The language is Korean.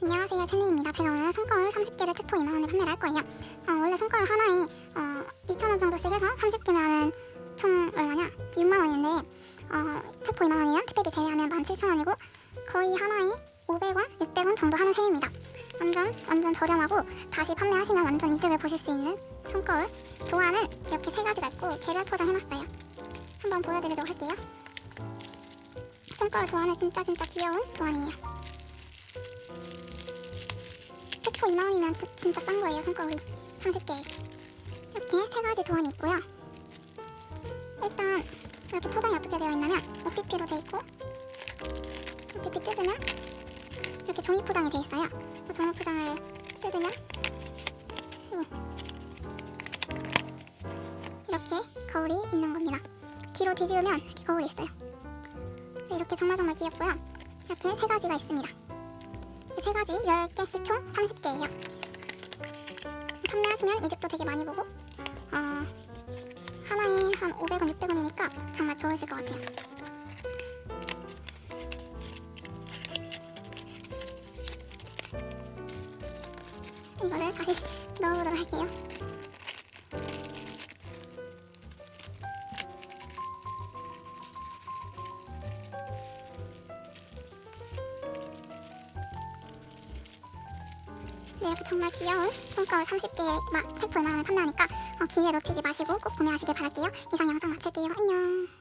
안녕하세요. 세니입니다. 제가 오늘 손거울 30개를 특포 2만원에 판매를 할 거예요. 어, 원래 손거울 하나에 어, 2,000원 정도씩 해서 30개면은 총 얼마냐? 6만원인데 어, 특포 2만원이면 특배비 제외하면 17,000원이고 거의 하나에 500원, 600원 정도 하는 셈입니다. 완전 완전 저렴하고 다시 판매하시면 완전 이득을 보실 수 있는 손거울 도안은 이렇게 세 가지가 있고 개별 포장해놨어요. 한번 보여드리도록 할게요. 손거울 도안은 진짜 진짜 귀여운 도안이에요 2만원이면 진짜 싼 거예요 손거울이. 30개. 이렇게 세 가지 도안이 있고요. 일단 이렇게 포장이 어떻게 되어 있냐면 OPP로 되어 있고 OPP 뜯으면 이렇게 종이 포장이 되어 있어요. 그 종이 포장을 뜯으면 이렇게 거울이 있는 겁니다. 뒤로 뒤집으면 이렇게 거울이 있어요. 네, 이렇게 정말 정말 귀엽고요. 이렇게 세 가지가 있습니다. 이 세 가지 10개씩 총 30개예요. 판매하시면 이득도 되게 많이 보고 어, 하나에 한 500원, 600원이니까 정말 좋으실 것 같아요. 이거를 다시 넣어보도록 할게요. 이렇게 정말 귀여운 손거울 30개 막 만원을 판매하니까 어, 기회 놓치지 마시고 꼭 구매하시길 바랄게요. 이상 영상 마칠게요. 안녕.